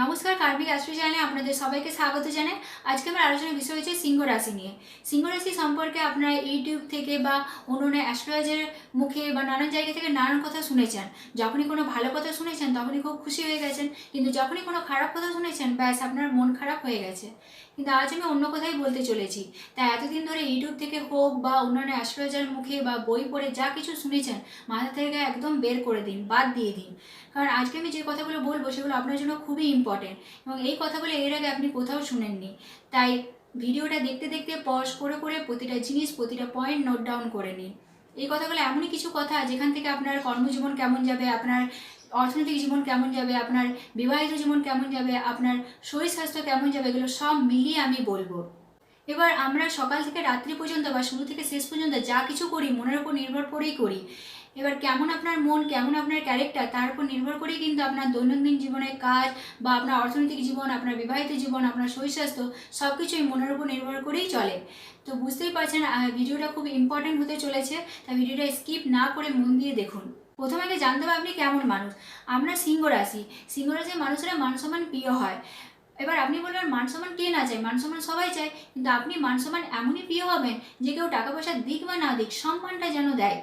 নমস্কার কার্মিক অ্যাস্ট্রো চ্যানেলে আপনাদের সবাইকে স্বাগত জানাই। আজকে আমার আলোচনার বিষয় হচ্ছে সিংহ রাশি নিয়ে। সিংহ রাশি সম্পর্কে আপনারা ইউটিউব থেকে বা অন্য অন্য অ্যাস্ট্রোলজের মুখে বা নানান জায়গা থেকে নানান কথা শুনেছেন। যখনই কোনো ভালো কথা শুনেছেন, তখনই খুব খুশি হয়ে গেছেন। কিন্তু যখনই কোনো খারাপ কথা শুনেছেন, ব্যাস আপনার মন খারাপ হয়ে গেছে। কিন্তু আজ আমি অন্য কথাই বলতে চলেছি। তাই এতদিন ধরে ইউটিউব থেকে হোক বা অন্যান্য অ্যাস্ট্রোলজার মুখে বা বই পড়ে যা কিছু শুনেছেন, মাথা থেকে একদম বের করে দিন, বাদ দিয়ে দিন। কারণ আজকে আমি যে কথাগুলো বলব সেগুলো আপনার জন্য খুবই ইম্পর্টেন্ট এবং এই কথাগুলো এর আগে আপনি কোথাও শুনেননি। তাই ভিডিওটা দেখতে দেখতে পজ করে করে প্রতিটা জিনিস, প্রতিটা পয়েন্ট নোট ডাউন করে নিন। এই কথাগুলো এমনই কিছু কথা যেখান থেকে আপনার কর্মজীবন কেমন যাবে, আপনার অর্থনৈতিক জীবন কেমন যাবে, আপনার বিবাহিত জীবন কেমন যাবে, আপনার শরীর স্বাস্থ্য কেমন যাবে, এগুলো সব মিলিয়ে আমি বলব। এবার আমরা সকাল থেকে রাত্রি পর্যন্ত বা শুরু থেকে শেষ পর্যন্ত যা কিছু করি, মনের উপর নির্ভর করেই করি। এবার কেমন আপনার মন, কেমন আপনার ক্যারেক্টার তার উপর নির্ভর করেই কিন্তু আপনার দৈনন্দিন জীবনের কাজ বা আপনার অর্থনৈতিক জীবন, আপনার বিবাহিত জীবন, আপনার শরীর স্বাস্থ্য সব কিছুই মনের উপর নির্ভর করেই চলে। তো বুঝতেই পারছেন ভিডিওটা খুব ইম্পর্টেন্ট হতে চলেছে, তাই ভিডিওটা স্কিপ না করে মন দিয়ে দেখুন। প্রথমে আগে জানতে হবে আপনি কেমন মানুষ। আমরা সিংহ রাশি সিংহ রাশির মানুষেরা মান সম্মান প্রিয় হয়। এবার আপনি বলবেন, মান সম্মান কে না চায়? মান সম্মান সবাই চায়। কিন্তু আপনি মান সম্মান এমনই প্রিয় হবেন যে কেউ টাকা পয়সা দিক বা না দিক সম্মানটা যেন দেয়।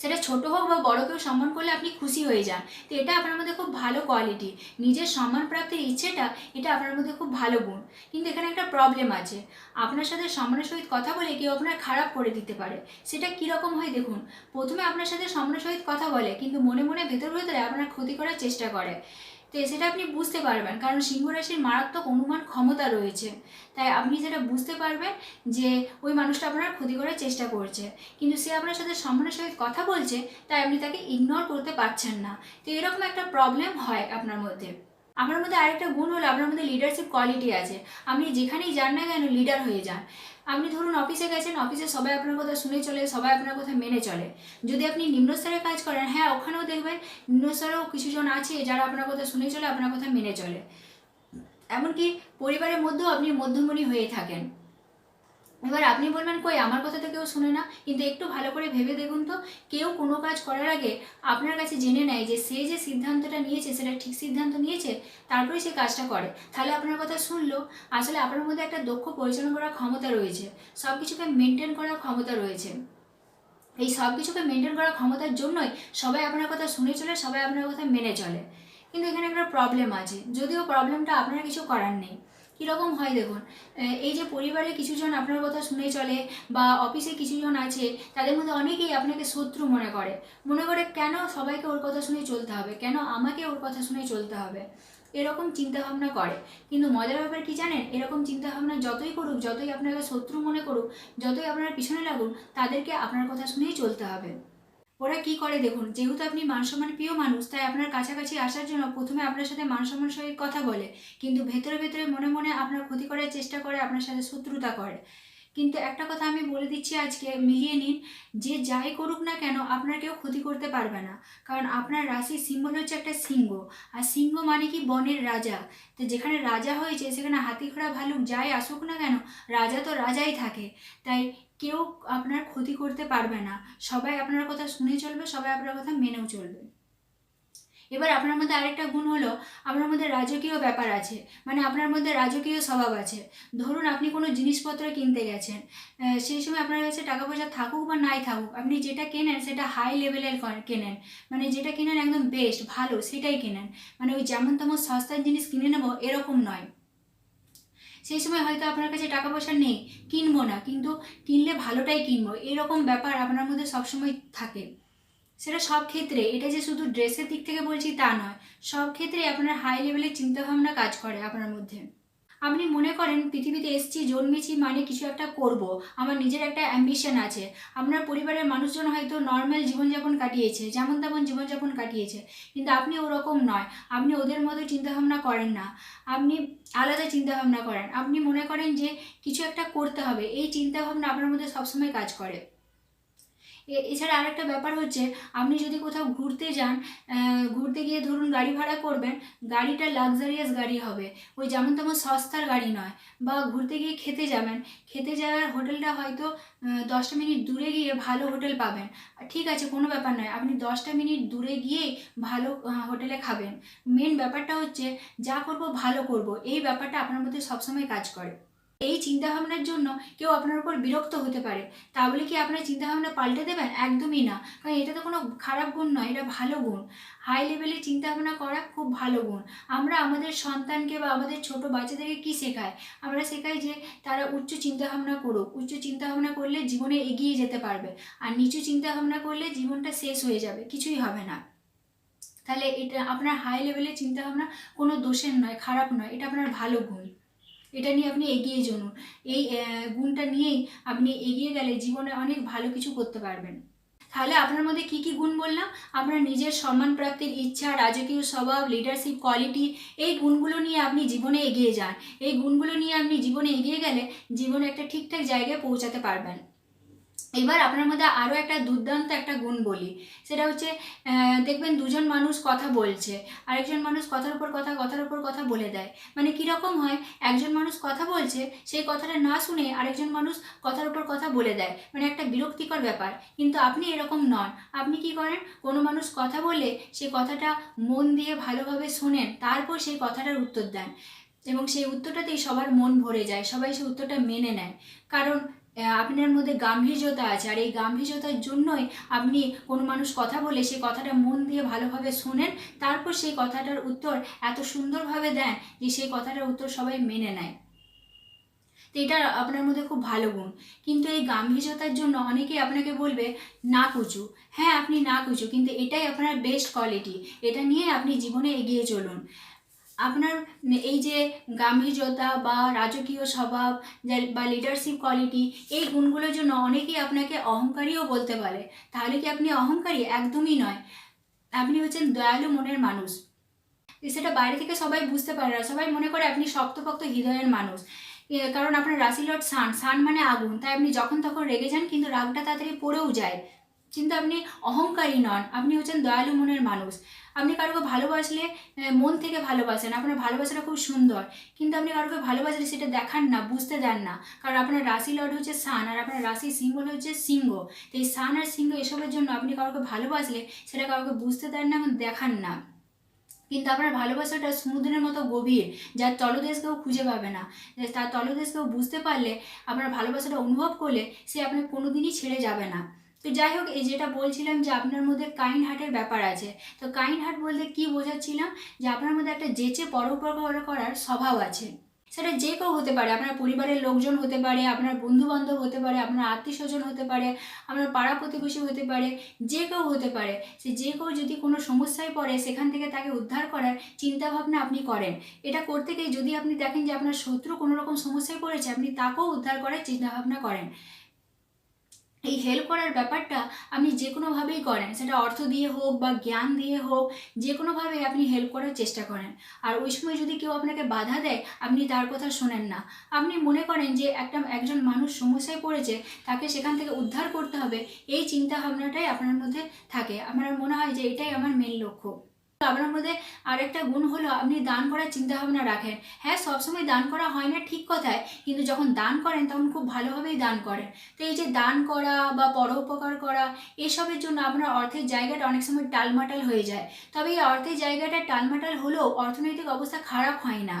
সেটা ছোট হোক বা বড় কেউ সম্মান করলে আপনি খুশি হয়ে যান। তো এটা আপনার মধ্যে খুব ভালো কোয়ালিটি নিজের সম্মান প্রাপ্তির ইচ্ছেটা, এটা আপনার মধ্যে খুব ভালো গুণ। কিন্তু এখানে একটা প্রবলেম আছে। আপনার সাথে সম্মানের সহিত কথা বলে কেউ আপনার খারাপ করে দিতে পারে। সেটা কীরকম হয় দেখুন, প্রথমে আপনার সাথে সম্মানের সহিত কথা বলে, কিন্তু মনে মনে ভেতর ভেতরে আপনার ক্ষতি করার চেষ্টা করে। তো সেটা আপনি বুঝতে পারবেন, কারণ সিংহ রাশির মারাত্মক অনুমান ক্ষমতা রয়েছে। তাই আপনি সেটা বুঝতে পারবেন যে ওই মানুষটা আপনার ক্ষতি করার চেষ্টা করছে। কিন্তু সে আপনার সাথে সম্মানের সহিত কথা বলছে, তাই আপনি তাকে ইগনোর করতে পারছেন না। তো এরকম একটা প্রবলেম হয় আপনার মধ্যে। আপনার মধ্যে আরেকটা গুণ হলো, আপনার মধ্যে লিডারশিপ কোয়ালিটি আছে। আপনি যেখানেই যান না কেন লিডার হয়ে যান। আপনি ধরুন অফিসে গেছেন অফিসে সবাই আপনার কথা শুনে চলে, সবাই আপনার কথা মেনে চলে। যদি আপনি নিম্নস্তরে কাজ করেন হ্যাঁ ওখানেও দেখবেন নিম্নস্তরেও কিছুজন আছে যারা আপনার কথা শুনে চলে, আপনার কথা মেনে চলে। এমনকি পরিবারের মধ্যেও আপনি মধ্যমণি হয়ে থাকেন। এবার আপনি বলবেন, কই, আমার কথা তো কেউ শুনে না। কিন্তু একটু ভালো করে ভেবে দেখুন তো, কেউ কোনো কাজ করার আগে আপনার কাছে জেনে নেয় যে সে যে সিদ্ধান্তটা নিয়েছে, সেটা ঠিক সিদ্ধান্ত নিয়েছে, তারপরে সে কাজটা করে। তাহলে আপনার কথা শুনলো। আসলে আপনার মধ্যে একটা দক্ষ পরিচালনা করার ক্ষমতা রয়েছে। সব কিছুকে মেনটেন করার ক্ষমতা রয়েছে। এই সব কিছুকে মেনটেন করার ক্ষমতার জন্যই সবাই আপনার কথা শুনে চলে, সবাই আপনার কথা মেনে চলে। কিন্তু এখানে একটা প্রবলেম আছে। যদিও প্রবলেমটা আপনার কিছু করার নেই। কীরকম হয় দেখুন এই যে পরিবারে কিছুজন আপনার কথা শুনে চলে বা অফিসে কিছুজন আছে, তাদের মধ্যে অনেকেই আপনাকে শত্রু মনে করে। মনে করে কেন সবাইকে ওর কথা শুনে চলতে হবে? কেন আমাকে ওর কথা শুনে চলতে হবে? এরকম চিন্তাভাবনা করে। কিন্তু মজার ব্যাপার কি জানেন? এরকম চিন্তাভাবনা যতই করুক, যতই আপনাকে শত্রু মনে করুক, যতই আপনার পিছনে লাগুন তাদেরকে আপনার কথা শুনেই চলতে হবে। ওরা কি করে দেখুন? যেহেতু আপনি মানসম্মান প্রিয় মানুষ, তাই আপনার কাছাকাছি আসার জন্য প্রথমে আপনার সাথে মানসম্মান সহিত কথা বলে। কিন্তু ভেতরে ভেতরে মনে মনে আপনার ক্ষতি করার চেষ্টা করে, আপনার সাথে শত্রুতা করে। কিন্তু একটা কথা আমি বলে দিচ্ছি আজকে, মিলিয়ে নিন, যে যাই করুক না কেন আপনার কেউ ক্ষতি করতে পারবে না। কারণ আপনার রাশির সিম্বল হচ্ছে একটা সিংহ। আর সিংহ মানে কি? বনের রাজা। তো যেখানে রাজা হয়েছে, সেখানে হাতি ঘোড়া ভালুক যাই আসুক না কেন, রাজা তো রাজাই থাকে। তাই কেউ আপনার ক্ষতি করতে পারবে না। সবাই আপনার কথা শুনে চলবে, সবাই আপনার কথা মেনেও চলবে। এবার আপনার মধ্যে আরেকটা গুণ হলো, আপনার মধ্যে রাজকীয় ব্যাপার আছে মানে আপনার মধ্যে রাজকীয় স্বভাব আছে। ধরুন আপনি কোনো জিনিসপত্র কিনতে গেছেন সেই সময় আপনার কাছে টাকা পয়সা থাকুক বা নাই থাকুক, আপনি যেটা কেনেন সেটা হাই লেভেলের কেনেন। মানে যেটা কেনেন একদম বেস্ট ভালো, সেটাই কেনেন। মানে ওই যেমন তেমন সস্তার জিনিস কিনে নেব, এরকম নয়। সেই সময় হয়তো আপনার কাছে টাকা পয়সা নেই, কিনবো না, কিন্তু কিনলে ভালোটাই কিনবো, এরকম ব্যাপার আপনার মধ্যে সবসময় থাকে। সেটা সব ক্ষেত্রে, এটা যে শুধু ড্রেসের দিক থেকে বলছি তা নয়, সব ক্ষেত্রে আপনার হাই লেভেলের চিন্তাভাবনা কাজ করে আপনার মধ্যে। আপনি মনে করেন পৃথিবীতে এসছি, জন্মেছি মানে কিছু একটা করব, আমার নিজের একটা অ্যাম্বিশন আছে, আপনার পরিবারের মানুষজন হয়তো নর্মাল জীবনযাপন কাটিয়েছে, যেমন তেমন জীবনযাপন কাটিয়েছে, কিন্তু আপনি ওরকম নয়, আপনি ওদের মতো চিন্তাভাবনা করেন না, আপনি আলাদা চিন্তাভাবনা করেন, আপনি মনে করেন যে কিছু একটা করতে হবে, এই চিন্তাভাবনা আপনার মধ্যে সবসময় কাজ করে। এছাড়া আরেকটা ব্যাপার হচ্ছে, আপনি যদি কোথাও ঘুরতে যান ঘুরতে গিয়ে ধরুন গাড়ি ভাড়া করবেন, গাড়িটা লাক্সারিয়াস গাড়ি হবে। ওই যেমন তেমন সস্তার গাড়ি নয়। বা ঘুরতে গিয়ে খেতে যাবেন, খেতে যাওয়ার হোটেলটা হয়তো দশটা মিনিট দূরে গিয়ে ভালো হোটেল পাবেন। ঠিক আছে, কোনো ব্যাপার নয়, আপনি দশটা মিনিট দূরে গিয়েই ভালো হোটেলে খাবেন। মেন ব্যাপারটা হচ্ছে, যা করব ভালো করব, এই ব্যাপারটা আপনার মধ্যে সবসময় কাজ করে। এই চিন্তাভাবনার জন্য কেউ আপনার উপর বিরক্ত হতে পারে। তা বলে কি আপনার চিন্তাভাবনা পাল্টে দেবেন? একদমই না। কারণ এটা তো কোনো খারাপ গুণ নয়, এটা ভালো গুণ। হাই লেভেলে চিন্তাভাবনা করা খুব ভালো গুণ। আমরা আমাদের সন্তানকে বা আমাদের ছোট বাচ্চাদেরকে কি শেখাই? আমরা শেখাই যে তারা উচ্চ চিন্তাভাবনা করুক। উচ্চ চিন্তাভাবনা করলে জীবনে এগিয়ে যেতে পারবে। আর নিচু চিন্তাভাবনা করলে জীবনটা শেষ হয়ে যাবে। কিছুই হবে না। তাহলে এটা আপনার হাই লেভেলের চিন্তাভাবনা কোনো দোষের নয়, খারাপ নয়। এটা আপনার ভালো গুণ। এটা নিয়ে আপনি এগিয়ে চলুন। এই গুণটা নিয়েই আপনি এগিয়ে গেলে জীবনে অনেক ভালো কিছু করতে পারবেন। তাহলে আপনার মধ্যে কি কি গুণ বললাম? আপনার নিজের সম্মান প্রাপ্তির ইচ্ছা, রাজকীয় স্বভাব লিডারশিপ কোয়ালিটি এই গুণগুলো নিয়ে আপনি জীবনে এগিয়ে যান। এই গুণগুলো নিয়ে আপনি জীবনে এগিয়ে গেলে জীবনে একটা ঠিকঠাক জায়গায় পৌঁছাতে পারবেন। এবার আপনার মধ্যে আরও একটা দুর্দান্ত একটা গুণ বলি। সেটা হচ্ছে দেখবেন দুজন মানুষ কথা বলছে, আরেকজন মানুষ কথার উপর কথা, কথার উপর কথা বলে দেয়। মানে কীরকম হয়, একজন মানুষ কথা বলছে, সেই কথাটা না শুনে আরেকজন মানুষ কথার উপর কথা বলে দেয়। মানে একটা বিরক্তিকর ব্যাপার। কিন্তু আপনি এরকম নন। আপনি কি করেন, কোনো মানুষ কথা বলে সেই কথাটা মন দিয়ে ভালোভাবে শোনেন, তারপর সেই কথাটার উত্তর দেন। এবং সেই উত্তরটাতেই সবার মন ভরে যায়, সবাই সেই উত্তরটা মেনে নেয়। কারণ আপনার মধ্যে গাম্ভীর্যতা আছে। আর এই গাম্ভীর্যতার জন্যই আপনি কোনো মানুষ কথা বলে সেই কথাটা মন দিয়ে ভালোভাবে শোনেন, তারপর সেই কথাটার উত্তর এত সুন্দরভাবে দেন যে সেই কথাটার উত্তর সবাই মেনে নেয়। তো এটা আপনার মধ্যে খুব ভালো গুণ। কিন্তু এই গাম্ভীর্যতার জন্য অনেকেই আপনাকে বলবে, না কুচু। হ্যাঁ আপনি না কুচু, কিন্তু এটাই আপনার বেস্ট কোয়ালিটি এটা নিয়ে আপনি জীবনে এগিয়ে চলুন। আপনার এই যে গাম্ভীর্যতা বা রাজকীয় স্বভাব বা লিডারশিপ কোয়ালিটি এই গুণগুলোর জন্য অনেকেই আপনাকে অহংকারীও বলতে পারে। তাহলে কি আপনি অহংকারী? একদমই নয়। আপনি হচ্ছেন দয়ালু মনের মানুষ। সেটা বাইরে থেকে সবাই বুঝতে পারে না। সবাই মনে করে আপনি শক্তপোক্ত হৃদয়ের মানুষ। কারণ আপনার রাশি লট সান সান মানে আগুন। তাই আপনি যখন তখন রেগে যান, কিন্তু রাগটা তাড়াতাড়ি পড়েও যায়। কিন্তু আপনি অহংকারী নন, আপনি হচ্ছেন দয়ালু মনের মানুষ। আপনি কারোকে ভালোবাসলে মন থেকে ভালোবাসেন, আপনার ভালোবাসাটা খুব সুন্দর। কিন্তু আপনি কারোকে ভালোবাসলে সেটা দেখান না, বুঝতে দেন না। কারণ আপনার রাশি লর্ড হচ্ছে সান আর আপনার রাশি সিম্বল হচ্ছে সিংহ। তো এই সান আর সিংহ এসবের জন্য আপনি কাউকে ভালোবাসলে সেটা কাউকে বুঝতে দেন না এবং দেখান না। কিন্তু আপনার ভালোবাসাটা সমুদ্রের মতো গভীর, যার তলদেশ কেউ খুঁজে পাবে না। তার তলদেশ কেউ বুঝতে পারলে, আপনার ভালোবাসাটা অনুভব করলে সে আপনাকে কোনোদিনই ছেড়ে যাবে না। তো যাই হোক, এই যেটা বলছিলাম যে আপনার মধ্যে কাইন্ড হার্টের ব্যাপার আছে। তো কাইন্ড হার্ট বলতে কি বোঝাচ্ছিলাম? যে আপনার মধ্যে একটা যেচে পরোপকার করার স্বভাব আছে। সেটা যে কেউ হতে পারে, আপনার পরিবারের লোকজন হতে পারে, আপনার বন্ধু বান্ধব হতে পারে, আপনার আত্মীয় স্বজন হতে পারে, আপনার পাড়া প্রতিবেশী হতে পারে, যে কেউ হতে পারে। সে যে কেউ যদি কোনো সমস্যায় পড়ে, সেখান থেকে তাকে উদ্ধার করার চিন্তাভাবনা আপনি করেন। এটা করতে গিয়ে যদি আপনি দেখেন যে আপনার শত্রু কোনো রকম সমস্যায় পড়েছে, আপনি তাকেও উদ্ধার করার চিন্তাভাবনা করেন। এই হেল্প করার ব্যাপারটা আপনি যে কোনোভাবেই করেন, সেটা অর্থ দিয়ে হোক বা জ্ঞান দিয়ে হোক যে কোনোভাবে আপনি হেল্প করার চেষ্টা করেন। আর ওই সময় যদি কেউ আপনাকে বাধা দেয়, আপনি তার কথা শোনেন না। আপনি মনে করেন যে একটা, একজন মানুষ সমস্যায় পড়েছে, তাকে সেখান থেকে উদ্ধার করতে হবে, এই চিন্তা ভাবনাটাই আপনার মধ্যে থাকে। আমার মনে হয় যে এটাই আমার মেন লক্ষ্য। আপনার মধ্যে আরেকটা গুণ হলো, আপনি দান করার চিন্তা ভাবনা রাখেন। হ্যাঁ সবসময় দান করা হয় না ঠিক কথায়, কিন্তু যখন দান করেন, তখন খুব ভালোভাবেই দান করেন। তো এই যে দান করা বা পরোপকার করা, এসবের জন্য আপনার অর্থের জায়গাটা অনেক সময় টালমাটাল হয়ে যায়। তবে এই অর্থের জায়গাটা টালমাটাল হলেও অর্থনৈতিক অবস্থা খারাপ হয় না।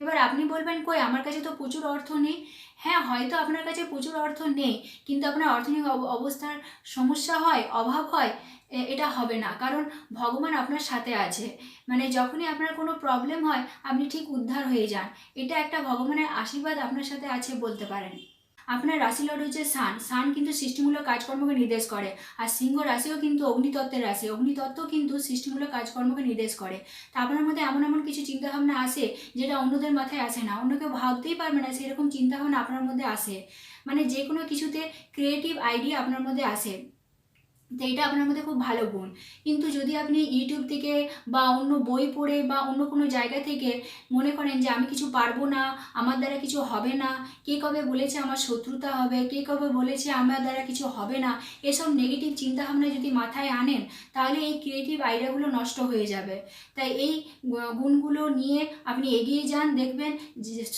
এবার আপনি বলবেন, কই, আমার কাছে তো প্রচুর অর্থ নেই। হ্যাঁ হয়তো আপনার কাছে প্রচুর অর্থ নেই, কিন্তু আপনার অর্থনৈতিক অব- অবস্থার সমস্যা হয়, অভাব হয় এটা হবে না। কারণ ভগবান আপনার সাথে আছে। মানে যখনই আপনার কোনো প্রবলেম হয়, আপনি ঠিক উদ্ধার হয়ে যান। এটা একটা ভগবানের আশীর্বাদ আপনার সাথে আছে বলতে পারেন। আপনার রাশি লর্ড হচ্ছে সান সান কিন্তু সৃষ্টিমূলক কাজকর্মকে নির্দেশ করে। আর সিংহ রাশিও কিন্তু অগ্নিতত্ত্বের রাশি। অগ্নিতত্ত্ব কিন্তু সৃষ্টিমূলক কাজকর্মকে নির্দেশ করে। তা আপনার মধ্যে এমন এমন কিছু চিন্তাভাবনা আসে যেটা অন্যদের মাথায় আসে না। অন্য কেউ ভাবতেই পারবে না সেরকম চিন্তাভাবনা আপনার মধ্যে আসে। মানে যে কোনো কিছুতে ক্রিয়েটিভ আইডিয়া আপনার মধ্যে আসে। তো এটা আপনার মধ্যে খুব ভালো গুণ। কিন্তু যদি আপনি ইউটিউব থেকে বা অন্য বই পড়ে বা অন্য কোনো জায়গা থেকে মনে করেন যে আমি কিছু পারব না, আমার দ্বারা কিছু হবে না, কে কবে বলেছে আমার শত্রুতা হবে, কে কবে বলেছে আমার দ্বারা কিছু হবে না, এসব নেগেটিভ চিন্তাভাবনা যদি মাথায় আনেন, তাহলে এই ক্রিয়েটিভ আইডিয়াগুলো নষ্ট হয়ে যাবে। তাই এই গুণগুলো নিয়ে আপনি এগিয়ে যান, দেখবেন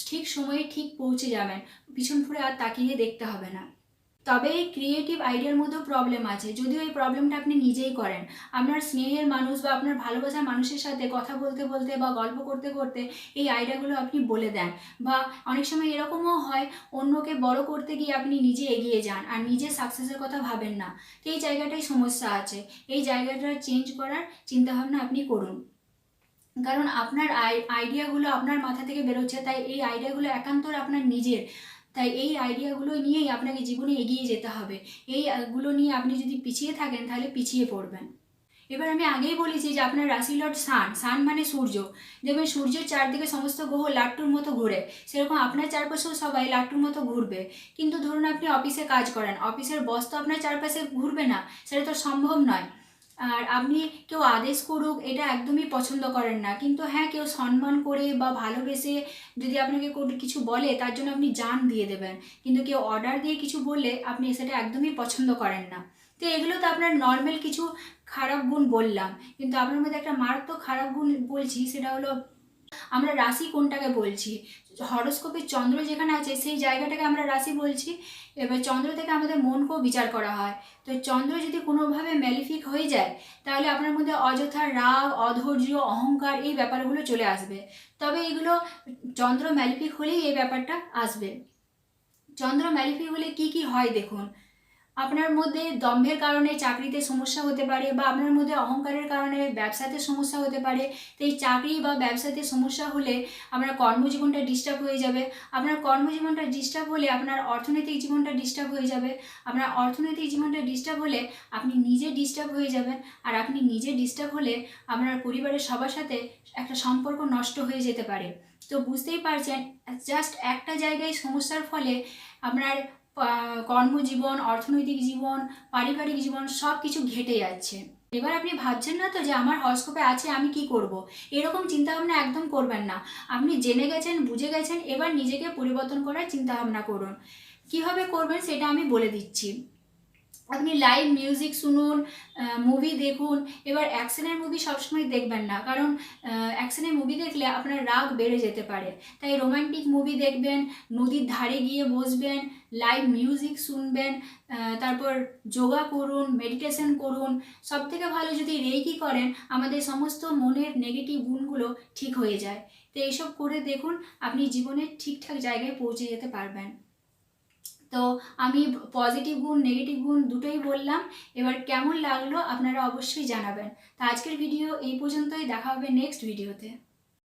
ঠিক সময়ে ঠিক পৌঁছে যাবেন। পিছন ফিরে আর তাকিয়ে দেখতে হবে না। তবে এই ক্রিয়েটিভ আইডিয়ার মধ্যেও প্রবলেম আছে। যদিও এই প্রবলেমটা আপনি নিজেই করেন। আপনার স্নেহের মানুষ বা আপনার ভালোবাসার মানুষের সাথে কথা বলতে বলতে বা গল্প করতে করতে এই আইডিয়াগুলো আপনি বলে দেন। বা অনেক সময় এরকমও হয়, অন্যকে বড় করতে গিয়ে আপনি নিজে এগিয়ে যান আর নিজে সাকসেসের কথা ভাবেন না। তো এই জায়গাটাই সমস্যা আছে। এই জায়গাটা চেঞ্জ করার চিন্তাভাবনা আপনি করুন। কারণ আপনার আইডিয়াগুলো আপনার মাথা থেকে বেরোচ্ছে, তাই এই আইডিয়াগুলো একান্তর আপনার নিজের। তাই এই আইডিয়াগুলো নিয়েই আপনাকে জীবনে এগিয়ে যেতে হবে। এই গুলো নিয়ে আপনি যদি পিছিয়ে থাকেন, তাহলে পিছিয়ে পড়বেন। এবার আমি আগেই বলেছি যে আপনার রাশি লট সান সান মানে সূর্য। দেখবেন সূর্যের চারদিকে সমস্ত গ্রহ লাট্টুর মতো ঘুরে। সেরকম আপনার চারপাশেও সবাই লাট্টুর মতো ঘুরবে। কিন্তু ধরুন আপনি অফিসে কাজ করেন, অফিসের বস তো আপনার চারপাশে ঘুরবে না, সেটা তো সম্ভব নয়। আর আপনি কেউ আদেশ করুক, এটা একদমই পছন্দ করেন না। কিন্তু হ্যাঁ কেউ সম্মান করে বা ভালোবেসে যদি আপনাকে কিছু বলে, তার জন্য আপনি জান দিয়ে দেবেন। কিন্তু কেউ অর্ডার দিয়ে কিছু বললে, আপনি সেটা একদমই পছন্দ করেন না। তো এগুলো তো আপনার নর্মাল কিছু খারাপ গুণ বললাম। কিন্তু আপনার মধ্যে একটা মারাত্মক খারাপ গুণ বলছি, সেটা হলো আমরা রাশি কোনটাকে বলছি? হরস্কোপের চন্দ্র যেখানে আছে, সেই জায়গাটাকে আমরা রাশি বলছি। এবার চন্দ্র থেকে আমাদের মনকেও বিচার করা হয়। তো চন্দ্র যদি কোনোভাবে ম্যালিফিক হয়ে যায়, তাহলে আপনার মধ্যে অযথা রাগ, অধৈর্য, অহংকার এই ব্যাপারগুলো চলে আসবে। তবে এগুলো চন্দ্র ম্যালিফিক হলেই এই ব্যাপারটা আসবে। চন্দ্র ম্যালিফিক হলে কি কি হয় দেখুন। আপনার মধ্যে দম্ভের কারণে চাকরিতে সমস্যা হতে পারে বা আপনার মধ্যে অহংকারের কারণে ব্যবসাতে সমস্যা হতে পারে, তো এই চাকরি বা ব্যবসাতে সমস্যা হলে আপনার কর্মজীবনটা ডিস্টার্ব হয়ে যাবে। আপনার কর্মজীবনটা ডিস্টার্ব হলে আপনার অর্থনৈতিক জীবনটা ডিস্টার্ব হয়ে যাবে। আপনার অর্থনৈতিক জীবনটা ডিস্টার্ব হলে আপনি নিজে ডিস্টার্ব হয়ে যাবেন আর আপনি নিজে ডিস্টার্ব হলে আপনার পরিবারের সবার সাথে একটা সম্পর্ক নষ্ট হয়ে যেতে পারে। তো বুঝতেই পারছেন জাস্ট একটা জায়গায় সমস্যার ফলে আপনার কর্মজীবন, অর্থনৈতিক জীবন, পারিবারিক জীবন সব কিছু ঘেটে যাচ্ছে। এবার আপনি ভাবছেন না তো যে আমার হরস্কোপে আছে, আমি কি করব। এরকম চিন্তাভাবনা একদম করবেন না। আপনি জেনে গেছেন, বুঝে গেছেন, এবার নিজেকে পরিবর্তন করার চিন্তাভাবনা করুন। কীভাবে করবেন সেটা আমি বলে দিচ্ছি। আপনি লাইভ মিউজিক শুনুন মুভি দেখুন, এবার অ্যাকশনের মুভি সবসময় দেখবেন না। কারণ অ্যাকশনের মুভি দেখলে আপনার রাগ বেড়ে যেতে পারে। তাই রোমান্টিক মুভি দেখবেন, নদীর ধারে গিয়ে বসবেন লাইভ মিউজিক শুনবেন তারপর যোগা করুন মেডিটেশন করুন। সব থেকে ভালো যদি রেকি করেন, আমাদের সমস্ত মনের নেগেটিভ গুণগুলো ঠিক হয়ে যায়। তো এইসব করে দেখুন, আপনি জীবনের ঠিকঠাক জায়গায় পৌঁছে যেতে পারবেন। তো আমি পজিটিভ গুণ নেগেটিভ গুণ দুটোই বললাম। এবার কেমন লাগল আপনারা অবশ্যই জানাবেন। তো আজকের ভিডিও এই পর্যন্তই, দেখা হবে নেক্সট ভিডিওতে